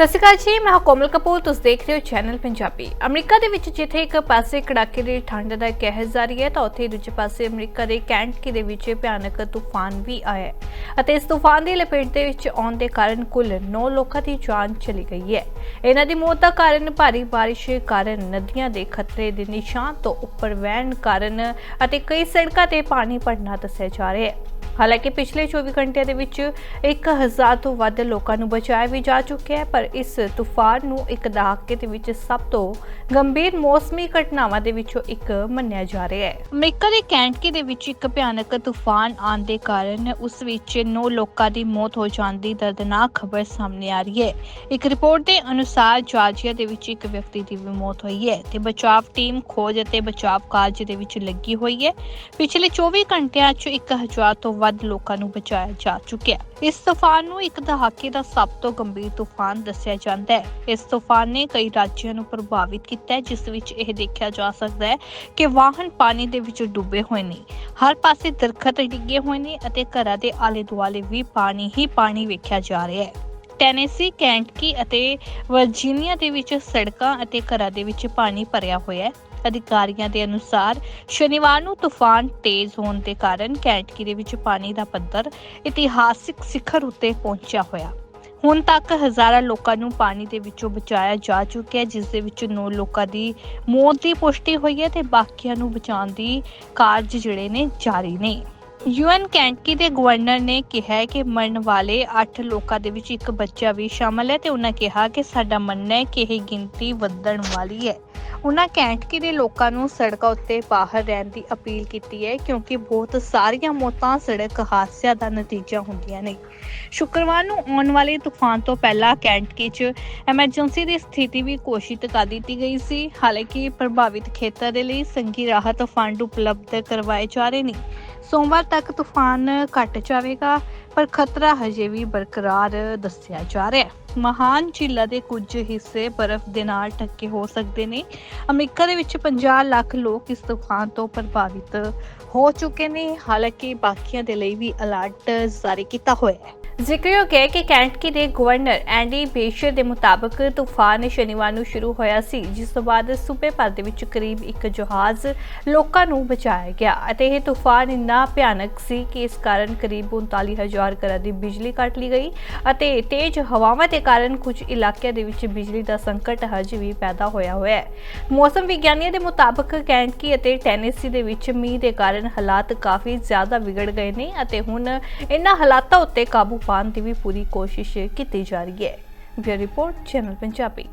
ਸਤਿ ਸ਼੍ਰੀ ਅਕਾਲ ਜੀ, ਮੈਂ ਕੋਮਲ ਕਪੂਰ, ਤੁਸੀਂ ਦੇਖ ਰਹੇ ਹੋ ਚੈਨਲ ਪੰਜਾਬੀ ਅਮਰੀਕਾ ਦੇ ਵਿੱਚ ਜਿੱਥੇ ਇੱਕ ਪਾਸੇ ਕੜਾਕੇ ਦੀ ਠੰਡ ਦਾ ਕਹਿਰ ਜਾਰੀ ਹੈ, ਤਾਂ ਉੱਥੇ ਦੂਜੇ ਪਾਸੇ ਅਮਰੀਕਾ ਦੇ ਕੈਂਟਕੀ ਦੇ ਵਿੱਚ ਭਿਆਨਕ ਤੂਫਾਨ ਵੀ ਆਇਆ ਹੈ। ਅਤੇ ਇਸ ਤੂਫਾਨ ਦੀ ਲਪੇਟ ਦੇ ਵਿੱਚ ਆਉਣ ਦੇ ਕਾਰਨ ਕੁੱਲ 9 ਲੋਕਾਂ ਦੀ ਜਾਨ ਚਲੀ ਗਈ ਹੈ। ਇਹਨਾਂ ਦੀ ਮੌਤ ਦਾ ਕਾਰਨ ਭਾਰੀ ਬਾਰਿਸ਼ ਕਾਰਨ ਨਦੀਆਂ ਦੇ ਖਤਰੇ ਦੇ ਨਿਸ਼ਾਨ ਤੋਂ ਉੱਪਰ ਵਹਿਣ ਕਾਰਨ ਅਤੇ ਕਈ ਸੜਕਾਂ ਤੇ ਪਾਣੀ ਭਰਨਾ ਦੱਸਿਆ ਜਾ ਰਿਹਾ ਹੈ। ਹਾਲਾਂਕਿ ਪਿਛਲੇ 24 ਘੰਟਿਆਂ ਦੇ ਵਿੱਚ 1000 ਤੋਂ ਵੱਧ ਲੋਕਾਂ ਨੂੰ ਬਚਾਇਆ ਵੀ ਜਾ ਚੁੱਕਿਆ ਹੈ, ਪਰ ਇਸ ਤੂਫਾਨ ਨੂੰ ਇੱਕ ਦਹਾਕੇ ਦੇ ਵਿੱਚ ਸਭ ਤੋਂ ਗੰਭੀਰ ਮੌਸਮੀ ਘਟਨਾਵਾਂ ਦੇ ਵਿੱਚੋਂ ਇੱਕ ਮੰਨਿਆ ਜਾ ਰਿਹਾ ਹੈ। ਅਮਰੀਕਾ ਦੇ ਕੈਂਟਕੀ ਦੇ ਵਿੱਚ ਇੱਕ ਭਿਆਨਕ ਤੂਫਾਨ ਆਉਣ ਦੇ ਕਾਰਨ ਉਸ ਵਿੱਚ 9 ਲੋਕਾਂ ਦੀ ਮੌਤ ਹੋ ਜਾਣ ਦੀ ਦਰਦਨਾਕ ਖਬਰ ਸਾਹਮਣੇ ਆ ਰਹੀ ਹੈ। ਇੱਕ ਰਿਪੋਰਟ ਦੇ ਅਨੁਸਾਰ ਜਾਰਜੀਆ ਦੇ ਵਿੱਚ ਇੱਕ ਵਿਅਕਤੀ ਦੀ ਵੀ ਮੌਤ ਹੋਈ ਹੈ ਤੇ ਬਚਾਅ ਟੀਮ ਖੋਜ ਅਤੇ ਬਚਾਅ ਕਾਰਜ ਦੇ ਵਿੱਚ ਲੱਗੀ ਹੋਈ ਹੈ। ਪਿਛਲੇ 24 ਘੰਟਿਆਂ 'ਚ 1000 ਤੋਂ ਵੱਧ ਲੋਕਾਂ ਨੂੰ ਬਚਾਇਆ ਜਾ ਚੁੱਕਿਆ ਇਸ ਤੂਫਾਨ ਨੂੰ ਇੱਕ ਦਹਾਕੇ ਦਾ ਸਭ ਤੋਂ ਗੰਭੀਰ ਤੂਫਾਨ ਦੱਸਿਆ ਜਾਂਦਾ ਹੈ। ਇਸ ਤੂਫਾਨ ਨੇ ਕਈ ਰਾਜਾਂ ਨੂੰ ਪ੍ਰਭਾਵਿਤ ਕੀਤਾ ਹੈ, ਜਿਸ ਵਿੱਚ ਇਹ ਦੇਖਿਆ ਜਾ ਸਕਦਾ ਹੈ ਕਿ ਵਾਹਨ ਪਾਣੀ ਦੇ ਵਿੱਚ ਡੁੱਬੇ ਹੋਏ ਨੇ। ਹਰ ਪਾਸੇ ਦਰਖਤ ਡਿੱਗੇ ਹੋਏ ਨੇ ਅਤੇ ਘਰਾਂ ਦੇ ਆਲੇ ਦੁਆਲੇ ਵੀ ਪਾਣੀ ਹੀ ਪਾਣੀ ਵੇਖਿਆ ਜਾ ਰਿਹਾ ਹੈ। ਟੈਨੇਸੀ, ਕੈਂਟਕੀ ਅਤੇ ਵਰਜੀਨੀਆ ਦੇ ਵਿੱਚ ਸੜਕਾਂ ਅਤੇ ਘਰਾਂ ਦੇ ਵਿੱਚ ਪਾਣੀ ਭਰਿਆ ਹੋਇਆ ਹੈ। ਅਧਿਕਾਰੀਆਂ ਦੇ ਅਨੁਸਾਰ, ਸ਼ਨੀਵਾਰ ਨੂੰ ਤੂਫਾਨ ਤੇਜ਼ ਹੋਣ ਦੇ ਕਾਰਨ ਕੈਂਟਕੀ ਦੇ ਵਿੱਚ ਪਾਣੀ ਦਾ ਪੱਧਰ ਇਤਿਹਾਸਿਕ ਸਿਖਰ ਉੱਤੇ ਪਹੁੰਚਿਆ ਹੋਇਆ। ਹੁਣ ਤੱਕ ਹਜ਼ਾਰਾਂ ਲੋਕਾਂ ਨੂੰ ਪਾਣੀ ਦੇ ਵਿੱਚੋਂ ਬਚਾਇਆ ਜਾ ਚੁੱਕਿਆ ਹੈ, ਜਿਸ ਦੇ ਵਿੱਚ 9 ਲੋਕਾਂ ਦੀ ਮੌਤ ਦੀ ਪੁਸ਼ਟੀ ਹੋਈ ਹੈ ਤੇ ਬਾਕੀਆਂ ਨੂੰ ਬਚਾਉਣ ਦੀ ਕਾਰਜ ਜਿਹੜੇ ਨੇ ਜਾਰੀ ਨੇ। ਯੂਐਨ ਕੈਂਟਕੀ ਦੇ ਗਵਰਨਰ ਨੇ ਕਿਹਾ ਕਿ ਮਰਨ ਵਾਲੇ 8 ਲੋਕਾਂ ਦੇ ਵਿੱਚ ਇੱਕ ਬੱਚਾ ਵੀ ਸ਼ਾਮਲ ਹੈ ਤੇ ਉਹਨਾਂ ਕਿਹਾ ਕਿ ਸਾਡਾ ਮੰਨਣਾ ਹੈ ਕਿ ਇਹ ਗਿਣਤੀ ਵਧਣ ਵਾਲੀ ਹੈ। ਉਹਨਾਂ ਕੈਂਟਕੀ ਦੇ ਲੋਕਾਂ ਨੂੰ ਸੜਕਾਂ ਉੱਤੇ ਬਾਹਰ ਰਹਿਣ ਦੀ ਅਪੀਲ ਕੀਤੀ ਹੈ ਕਿਉਂਕਿ ਬਹੁਤ ਸਾਰੀਆਂ ਮੌਤਾਂ ਸੜਕ ਹਾਦਸਿਆਂ ਦਾ ਨਤੀਜਾ ਹੁੰਦੀਆਂ ਨੇ। ਸ਼ੁੱਕਰਵਾਰ ਨੂੰ ਆਉਣ ਵਾਲੇ ਤੂਫਾਨ ਤੋਂ ਪਹਿਲਾਂ ਕੈਂਟਕੀ 'ਚ ਐਮਰਜੈਂਸੀ ਦੀ ਸਥਿਤੀ ਵੀ ਘੋਸ਼ਿਤ ਕਰ ਦਿੱਤੀ ਗਈ ਸੀ। ਹਾਲਾਂਕਿ ਪ੍ਰਭਾਵਿਤ ਖੇਤਰ ਦੇ ਲਈ ਸੰਗੀ ਰਾਹਤ ਫੰਡ ਉਪਲਬਧ ਕਰਵਾਏ ਜਾ ਰਹੇ ਨੇ। ਸੋਮਵਾਰ ਤੱਕ ਤੂਫਾਨ ਘਟ ਜਾਵੇਗਾ ਪਰ ਖਤਰਾ ਹਜੇ ਵੀ ਬਰਕਰਾਰ ਦੱਸਿਆ ਜਾ ਰਿਹਾ ਹੈ। ਮਹਾਨ ਝੀਲਾਂ ਦੇ ਕੁਝ ਹਿੱਸੇ ਬਰਫ਼ ਦੇ ਨਾਲ ਢੱਕੇ ਹੋ ਸਕਦੇ ਨੇ। ਅਮਰੀਕਾ ਦੇ ਵਿੱਚ 50 ਲੱਖ ਲੋਕ ਇਸ ਤੂਫਾਨ ਤੋਂ ਪ੍ਰਭਾਵਿਤ ਹੋ ਚੁੱਕੇ ਨੇ। ਹਾਲਾਂਕਿ ਬਾਕੀਆਂ ਦੇ ਲਈ ਵੀ ਅਲਰਟ ਜਾਰੀ ਕੀਤਾ ਹੋਇਆ ਹੈ। ਜ਼ਿਕਰਯੋਗ ਹੈ ਕਿ ਕੈਂਟਕੀ ਦੇ ਗਵਰਨਰ ਐਂਡੀ ਬੇਸ਼ਰ ਦੇ ਮੁਤਾਬਕ ਤੂਫਾਨ ਸ਼ਨੀਵਾਰ ਨੂੰ ਸ਼ੁਰੂ ਹੋਇਆ ਸੀ, ਜਿਸ ਤੋਂ ਬਾਅਦ ਸੂਬੇ ਭਰ ਦੇ ਵਿੱਚ ਕਰੀਬ ਇੱਕ ਜਹਾਜ਼ ਲੋਕਾਂ ਨੂੰ ਬਚਾਇਆ ਗਿਆ ਅਤੇ ਇਹ ਤੂਫਾਨ ਇੰਨਾ ਭਿਆਨਕ ਸੀ ਕਿ ਇਸ ਕਾਰਨ ਕਰੀਬ 39000 ਘਰਾਂ ਦੀ ਬਿਜਲੀ ਕੱਟ ਲਈ ਗਈ ਅਤੇ ਤੇਜ਼ ਹਵਾਵਾਂ ਤੇ ਦੇ ਕਾਰਨ ਕੁਝ ਇਲਾਕਿਆਂ ਦੇ ਵਿੱਚ ਬਿਜਲੀ ਦਾ ਸੰਕਟ ਹਜੇ ਵੀ ਪੈਦਾ ਹੋਇਆ ਹੋਇਆ ਹੈ। ਮੌਸਮ ਵਿਗਿਆਨੀਆਂ ਦੇ ਮੁਤਾਬਕ ਕੈਂਟਕੀ ਅਤੇ ਟੈਨੇਸੀ ਦੇ ਵਿੱਚ ਮੀਂਹ ਦੇ ਕਾਰਨ ਹਾਲਾਤ ਕਾਫੀ ਜ਼ਿਆਦਾ ਵਿਗੜ ਗਏ ਨੇ ਅਤੇ ਹੁਣ ਇਹਨਾਂ ਹਾਲਾਤਾਂ ਉੱਤੇ ਕਾਬੂ ਪਾਉਣ ਦੀ ਵੀ ਪੂਰੀ ਕੋਸ਼ਿਸ਼ ਕੀਤੀ ਜਾ ਰਹੀ ਹੈ। Bureau report, channel Punjabi.